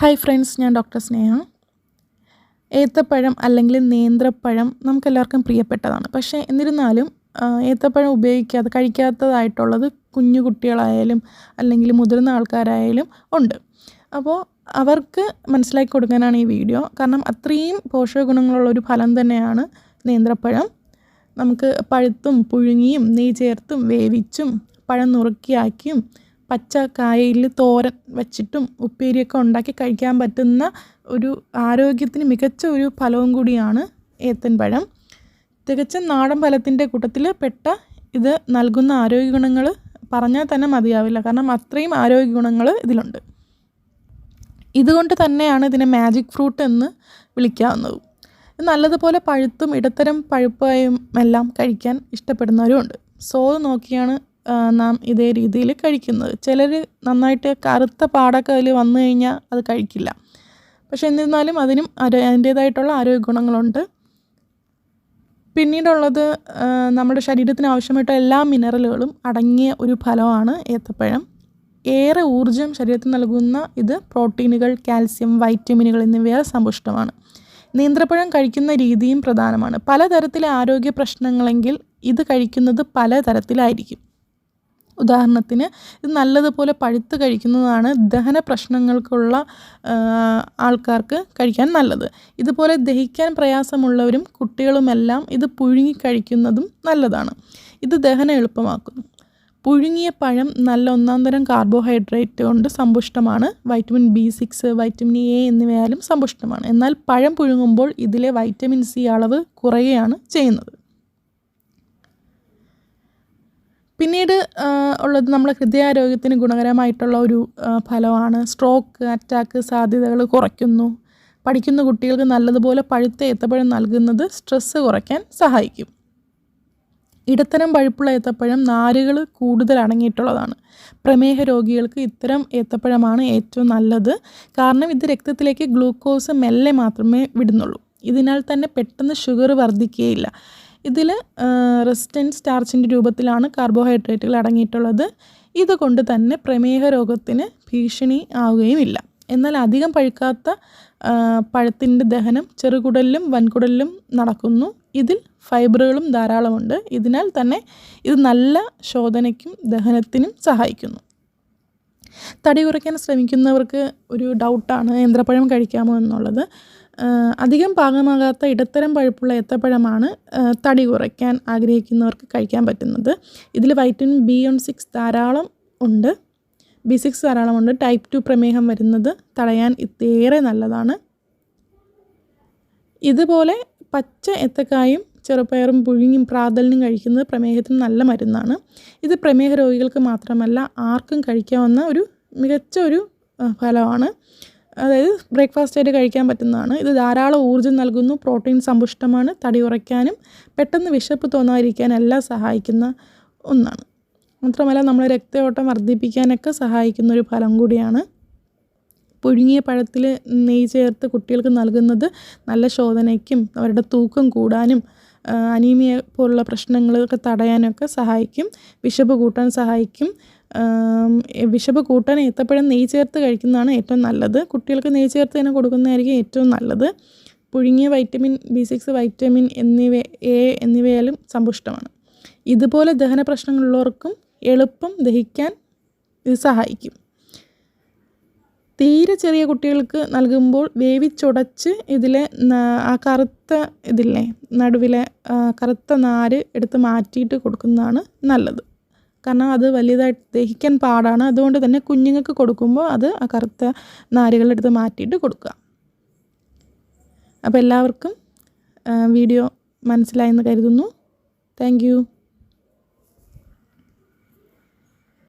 Hi friends ഞാൻ doctor Sneha. ഏത്തപ്പഴം അല്ലെങ്കിൽ നേന്ത്രപ്പഴം നമുക്കെല്ലാവർക്കും പ്രിയപ്പെട്ടതാണ്. പക്ഷേ എന്നിരുന്നാലും ഏത്തപ്പഴം ഉപയോഗിക്കാതെ കഴിക്കാത്തതായിട്ടുള്ളത് കുഞ്ഞു കുട്ടികളായാലും അല്ലെങ്കിൽ മുതിർന്ന ആൾക്കാരായാലും ഉണ്ട്. അപ്പോൾ അവർക്ക് മനസ്സിലാക്കി കൊടുക്കാനാണ് ഈ വീഡിയോ. കാരണം അത്രയും പോഷക ഗുണങ്ങളുള്ള ഒരു ഫലം തന്നെയാണ് നേന്ത്രപ്പഴം. നമുക്ക് പഴുത്തും പുഴുങ്ങിയും നെയ് ചേർത്തും വേവിച്ചും പഴം നുറുക്കിയാക്കിയും പച്ച കായയിൽ തോരൻ വച്ചിട്ടും ഉപ്പേരിയൊക്കെ ഉണ്ടാക്കി കഴിക്കാൻ പറ്റുന്ന ഒരു ആരോഗ്യത്തിന് മികച്ച ഒരു ഫലവും കൂടിയാണ് ഏത്തൻ പഴം. തികച്ചും നാടൻ ഫലത്തിന്റെ കൂട്ടത്തിൽ പെട്ട ഇത് നൽകുന്ന ആരോഗ്യ ഗുണങ്ങൾ പറഞ്ഞാൽ തന്നെ മതിയാവില്ല. കാരണം അത്രയും ആരോഗ്യ ഗുണങ്ങൾ ഇതിലുണ്ട്. ഇതുകൊണ്ട് തന്നെയാണ് ഇതിനെ മാജിക് ഫ്രൂട്ട് എന്ന് വിളിക്കാവുന്നതും. നല്ലതുപോലെ പഴുത്തും ഇടത്തരം പഴുപ്പായും എല്ലാം കഴിക്കാൻ ഇഷ്ടപ്പെടുന്നവരുമുണ്ട് സോ നോക്കിയാണ് നാം ഇതേ രീതിയിൽ കഴിക്കുന്നത്. ചിലർ നന്നായിട്ട് കറുത്ത പാടൊക്കെ അതിൽ വന്നു കഴിഞ്ഞാൽ അത് കഴിക്കില്ല. പക്ഷെ എന്നിരുന്നാലും അതിനും അതിന്റേതായിട്ടുള്ള ആരോഗ്യ ഗുണങ്ങളുണ്ട് പിന്നീടുള്ളത് നമ്മുടെ ശരീരത്തിന് ആവശ്യമായിട്ടുള്ള എല്ലാ മിനറലുകളും അടങ്ങിയ ഒരു ഫലമാണ് ഏത്തപ്പഴം. ഏറെ ഊർജം ശരീരത്തിന് നൽകുന്ന ഇത് പ്രോട്ടീനുകൾ കാൽസ്യം വൈറ്റമിനുകൾ എന്നിവയാൽ സമ്പുഷ്ടമാണ്. നീന്ത്രപ്പഴം കഴിക്കുന്ന രീതിയും പ്രധാനമാണ്. പലതരത്തിലെ ആരോഗ്യ പ്രശ്നങ്ങളെങ്കിൽ ഇത് കഴിക്കുന്നത് പലതരത്തിലായിരിക്കും. ഉദാഹരണത്തിന് ഇത് നല്ലതുപോലെ പഴുത്ത് കഴിക്കുന്നതാണ് ദഹന പ്രശ്നങ്ങൾക്കുള്ള ആൾക്കാർക്ക് കഴിക്കാൻ നല്ലത്. ഇതുപോലെ ദഹിക്കാൻ പ്രയാസമുള്ളവരും കുട്ടികളുമെല്ലാം ഇത് പുഴുങ്ങി കഴിക്കുന്നതും നല്ലതാണ്. ഇത് ദഹന എളുപ്പമാക്കുന്നു. പുഴുങ്ങിയ പഴം നല്ല ഒന്നാം തരം കാർബോഹൈഡ്രേറ്റ് കൊണ്ട് സമ്പുഷ്ടമാണ്. Vitamin B six vitamin A എന്നിവയാലും സമ്പുഷ്ടമാണ്. എന്നാൽ പഴം പുഴുങ്ങുമ്പോൾ ഇതിലെ വൈറ്റമിൻ സി അളവ് കുറയുകയാണ് ചെയ്യുന്നത്. പിന്നീട് ഉള്ളത് നമ്മുടെ ഹൃദയാരോഗ്യത്തിന് ഗുണകരമായിട്ടുള്ള ഒരു ഫലമാണ്. സ്ട്രോക്ക് അറ്റാക്ക് സാധ്യതകൾ കുറയ്ക്കുന്നു. പഠിക്കുന്ന കുട്ടികൾക്ക് നല്ലതുപോലെ പഴുത്ത ഏത്തപ്പഴം നൽകുന്നത് സ്ട്രെസ്സ് കുറയ്ക്കാൻ സഹായിക്കും. ഇടത്തരം പഴുപ്പുള്ള ഏത്തപ്പഴം നാരുകൾ കൂടുതൽ അടങ്ങിയിട്ടുള്ളതാണ്. പ്രമേഹ രോഗികൾക്ക് ഇത്തരം ഏത്തപ്പഴമാണ് ഏറ്റവും നല്ലത്. കാരണം ഇത് രക്തത്തിലേക്ക് ഗ്ലൂക്കോസ് മെല്ലെ മാത്രമേ വിടുന്നുള്ളൂ. ഇതിനാൽ തന്നെ പെട്ടെന്ന് ഷുഗർ വർദ്ധിക്കുകയില്ല. ഇതിൽ റെസിസ്റ്റന്റ് സ്റ്റാർച്ചിന്റെ രൂപത്തിലാണ് കാർബോഹൈഡ്രേറ്റുകൾ അടങ്ങിയിട്ടുള്ളത്. ഇതുകൊണ്ട് തന്നെ പ്രമേഹ രോഗത്തിന് ഭീഷണി ആവുകയുമില്ല. എന്നാൽ അധികം പഴുക്കാത്ത പഴത്തിന്റെ ദഹനം ചെറുകുടലിലും വൻകുടലിലും നടക്കുന്നു. ഇതിൽ ഫൈബറുകളും ധാരാളമുണ്ട്. ഇതിനാൽ തന്നെ ഇത് നല്ല ശോധനയ്ക്കും ദഹനത്തിനും സഹായിക്കുന്നു. തടി കുറയ്ക്കാൻ ശ്രമിക്കുന്നവർക്ക് ഒരു ഡൗട്ടാണ് യന്ത്രപ്പഴം കഴിക്കാമോ എന്നുള്ളത്. അധികം പാകമാകാത്ത ഇടത്തരം പഴുപ്പുള്ള ഏത്തപ്പഴമാണ് തടി കുറയ്ക്കാൻ ആഗ്രഹിക്കുന്നവർക്ക് കഴിക്കാൻ പറ്റുന്നത്. ഇതിൽ വൈറ്റമിൻ ബി വൺ സിക്സ് ധാരാളം ഉണ്ട്. ബി സിക്സ് ധാരാളമുണ്ട് ടൈപ്പ് ടു പ്രമേഹം വരുന്നത് തടയാൻ ഇതേറെ നല്ലതാണ്. ഇതുപോലെ പച്ച ഏത്തക്കായും ചെറുപയറും പുഴുങ്ങിയും പ്രാതലിനും കഴിക്കുന്നത് പ്രമേഹത്തിന് നല്ല മരുന്നാണ്. ഇത് പ്രമേഹ രോഗികൾക്ക് മാത്രമല്ല ആർക്കും കഴിക്കാവുന്ന ഒരു മികച്ച ഒരു ഫലമാണ്. അതായത് ബ്രേക്ക്ഫാസ്റ്റ് ആയിട്ട് കഴിക്കാൻ പറ്റുന്നതാണ്. ഇത് ധാരാളം ഊർജം നൽകുന്നു. പ്രോട്ടീൻ സമ്പുഷ്ടമാണ്. തടി ഉറയ്ക്കാനും പെട്ടെന്ന് വിശപ്പ് തോന്നാതിരിക്കാനും എല്ലാം സഹായിക്കുന്ന ഒന്നാണ്. മാത്രമല്ല നമ്മൾ രക്തയോട്ടം വർദ്ധിപ്പിക്കാനൊക്കെ സഹായിക്കുന്ന ഒരു ഫലം കൂടിയാണ് പുഴുങ്ങിയ പഴത്തിൽ നെയ്യ് ചേർത്ത് കുട്ടികൾക്ക് നൽകുന്നത് നല്ല ശോധനയ്ക്കും അവരുടെ തൂക്കം കൂടാനും അനീമിയ പോലുള്ള പ്രശ്നങ്ങളൊക്കെ തടയാനൊക്കെ സഹായിക്കും. വിശപ്പ് കൂട്ടാൻ സഹായിക്കും. വിശപ്പ് കൂട്ടാൻ ഏത്തപ്പഴം നെയ് ചേർത്ത് കഴിക്കുന്നതാണ് ഏറ്റവും നല്ലത്. കുട്ടികൾക്ക് നെയ് ചേർത്ത് തന്നെ കൊടുക്കുന്നതായിരിക്കും ഏറ്റവും നല്ലത്. പുഴുങ്ങിയ വൈറ്റമിൻ ബി സിക്സ് വൈറ്റമിൻ എന്നിവ എ എന്നിവയാലും സമ്പുഷ്ടമാണ്. ഇതുപോലെ ദഹന പ്രശ്നങ്ങളുള്ളവർക്കും എളുപ്പം ദഹിക്കാൻ ഇത് സഹായിക്കും. തീരെ ചെറിയ കുട്ടികൾക്ക് നൽകുമ്പോൾ വേവിച്ചുടച്ച് ഇതിലെ ആ കറുത്ത ഇതില്ലേ നടുവിലെ കറുത്ത നാര് എടുത്ത് മാറ്റിയിട്ട് കൊടുക്കുന്നതാണ് നല്ലത്. കാരണം അത് വലിയതായിട്ട് ദഹിക്കാൻ പാടാണ്. അതുകൊണ്ട് തന്നെ കുഞ്ഞുങ്ങൾക്ക് കൊടുക്കുമ്പോൾ അത് ആ കറുത്ത നാരുകളെടുത്ത് മാറ്റിയിട്ട് കൊടുക്കുക. അപ്പോൾ എല്ലാവർക്കും വീഡിയോ മനസ്സിലായെന്ന് കരുതുന്നു. താങ്ക്